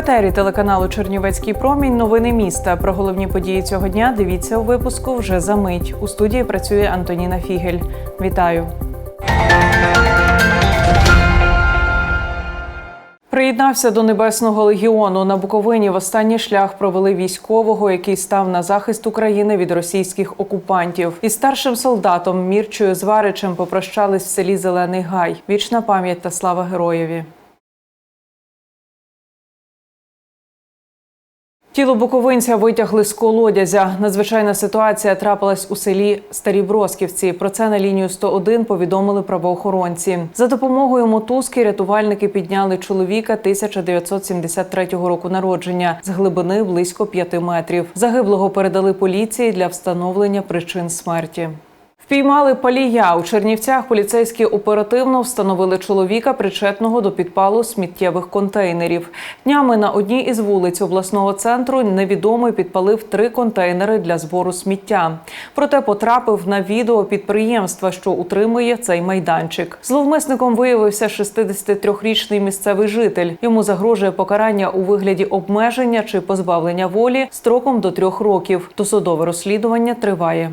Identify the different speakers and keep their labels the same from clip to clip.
Speaker 1: етері телеканалу Чернівецький промінь. Новини міста. Про головні події цього дня дивіться у випуску вже за мить. У студії працює Антоніна Фігель. Вітаю. Приєднався до Небесного легіону. На Буковині в останній шлях провели військового, який став на захист України від російських окупантів. Із старшим солдатом Мірчою Зваричем попрощались в селі Зелений Гай. Вічна пам'ять та слава героєві. Тіло буковинця витягли з колодязя. Надзвичайна ситуація трапилась у селі Старі Бросківці. Про це на лінію 101 повідомили правоохоронці. За допомогою мотузки рятувальники підняли чоловіка 1973 року народження з глибини близько 5 метрів. Загиблого передали поліції для встановлення причин смерті. Впіймали палія у Чернівцях. Поліцейські оперативно встановили чоловіка, причетного до підпалу сміттєвих контейнерів. Днями на одній із вулиць обласного центру невідомий підпалив три контейнери для збору сміття. Проте потрапив на відео підприємства, що утримує цей майданчик. Зловмисником виявився 63-річний місцевий житель. Йому загрожує покарання у вигляді обмеження чи позбавлення волі строком до трьох років. Досудове розслідування триває.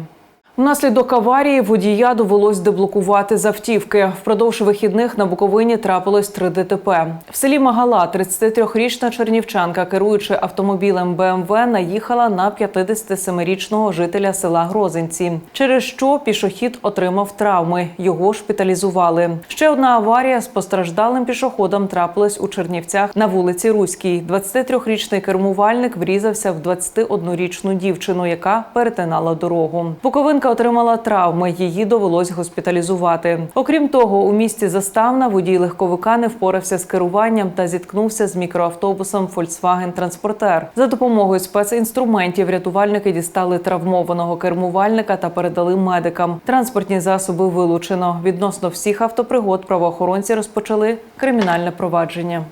Speaker 1: Внаслідок аварії водія довелось деблокувати з автівки. Впродовж вихідних на Буковині трапилось три ДТП. В селі Магала 33-річна чернівчанка, керуючи автомобілем БМВ, наїхала на 57-річного жителя села Грозинці, через що пішохід отримав травми. Його шпиталізували. Ще одна аварія з постраждалим пішоходом трапилась у Чернівцях на вулиці Руській. 23-річний кермувальник врізався в 21-річну дівчину, яка перетинала дорогу. Буковинка отримала травми. Її довелось госпіталізувати. Окрім того, у місті Заставна водій легковика не впорався з керуванням та зіткнувся з мікроавтобусом Volkswagen Транспортер. За допомогою спецінструментів рятувальники дістали травмованого кермувальника та передали медикам. Транспортні засоби вилучено. Відносно всіх автопригод правоохоронці розпочали кримінальне провадження.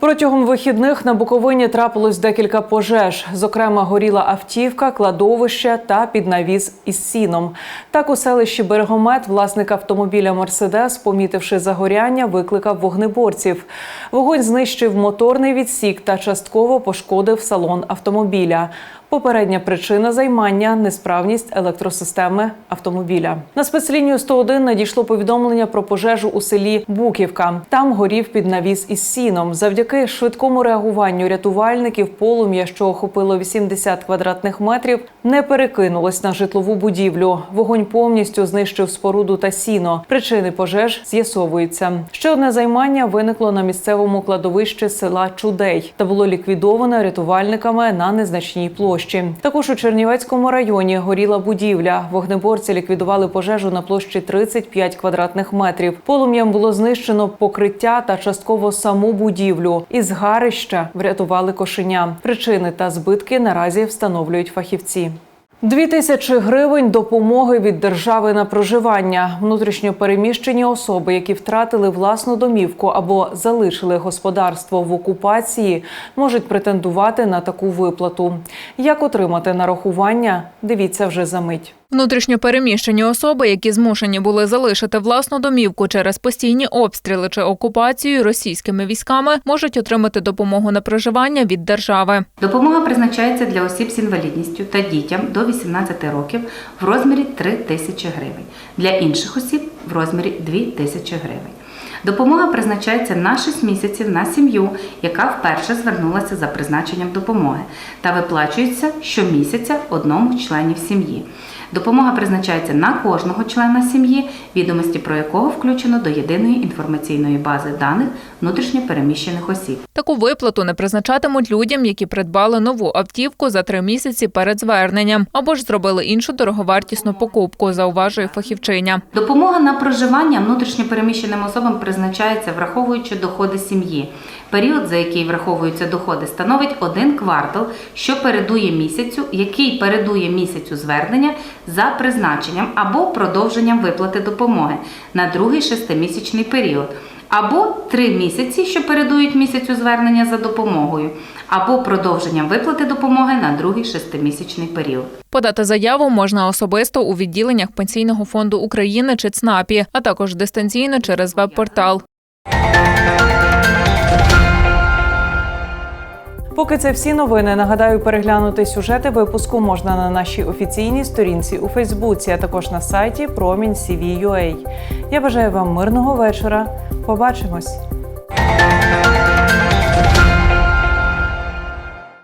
Speaker 1: Протягом вихідних на Буковині трапилось декілька пожеж. Зокрема, горіла автівка, кладовище та піднавіз із сіном. Так у селищі Берегомет власник автомобіля Мерседес, помітивши загоряння, викликав вогнеборців. Вогонь знищив моторний відсік та частково пошкодив салон автомобіля. Попередня причина займання несправність електросистеми автомобіля. На спецлінію 101 надійшло повідомлення про пожежу у селі Буківка. Там горів під навіс із сіном. Завдяки швидкому реагуванню рятувальників полум'я, що охопило 80 квадратних метрів, не перекинулось на житлову будівлю. Вогонь повністю знищив споруду та сіно. Причини пожеж з'ясовуються. Ще одне займання виникло на місцевому кладовищі села Чудей та було ліквідовано рятувальниками на незначній площі. Також у Чернівецькому районі горіла будівля. Вогнеборці ліквідували пожежу на площі 35 квадратних метрів. Полум'ям було знищено покриття та частково саму будівлю. Із гарища врятували кошеня. Причини та збитки наразі встановлюють фахівці. Дві тисячі гривень допомоги від держави на проживання. Внутрішньо переміщені особи, які втратили власну домівку або залишили господарство в окупації, можуть претендувати на таку виплату. Як отримати нарахування? Дивіться вже за мить.
Speaker 2: Внутрішньо переміщені особи, які змушені були залишити власну домівку через постійні обстріли чи окупацію російськими військами, можуть отримати допомогу на проживання від держави.
Speaker 3: Допомога призначається для осіб з інвалідністю та дітям до 18 років в розмірі 3 тисячі гривень. Для інших осіб в розмірі 2 тисячі гривень. Допомога призначається на 6 місяців на сім'ю, яка вперше звернулася за призначенням допомоги, та виплачується щомісяця одному членів сім'ї. Допомога призначається на кожного члена сім'ї, відомості про якого включено до єдиної інформаційної бази даних внутрішньо переміщених осіб.
Speaker 2: Таку виплату не призначатимуть людям, які придбали нову автівку за три місяці перед зверненням, або ж зробили іншу дороговартісну покупку, зауважує фахівчиня.
Speaker 3: Допомога на проживання внутрішньо переміщеним особам призначається, враховуючи доходи сім'ї. Період, за який враховуються доходи, становить один квартал, що передує місяцю, який передує місяцю звернення за призначенням або продовженням виплати допомоги на другий шестимісячний період. Або три місяці, що передують місяцю звернення за допомогою, або продовженням виплати допомоги на другий шестимісячний період.
Speaker 2: Подати заяву можна особисто у відділеннях Пенсійного фонду України чи ЦНАПі, а також дистанційно через веб-портал.
Speaker 1: Поки це всі новини. Нагадаю, переглянути сюжети випуску можна на нашій офіційній сторінці у Фейсбуці, а також на сайті Промінь Я бажаю вам мирного вечора. Побачимось.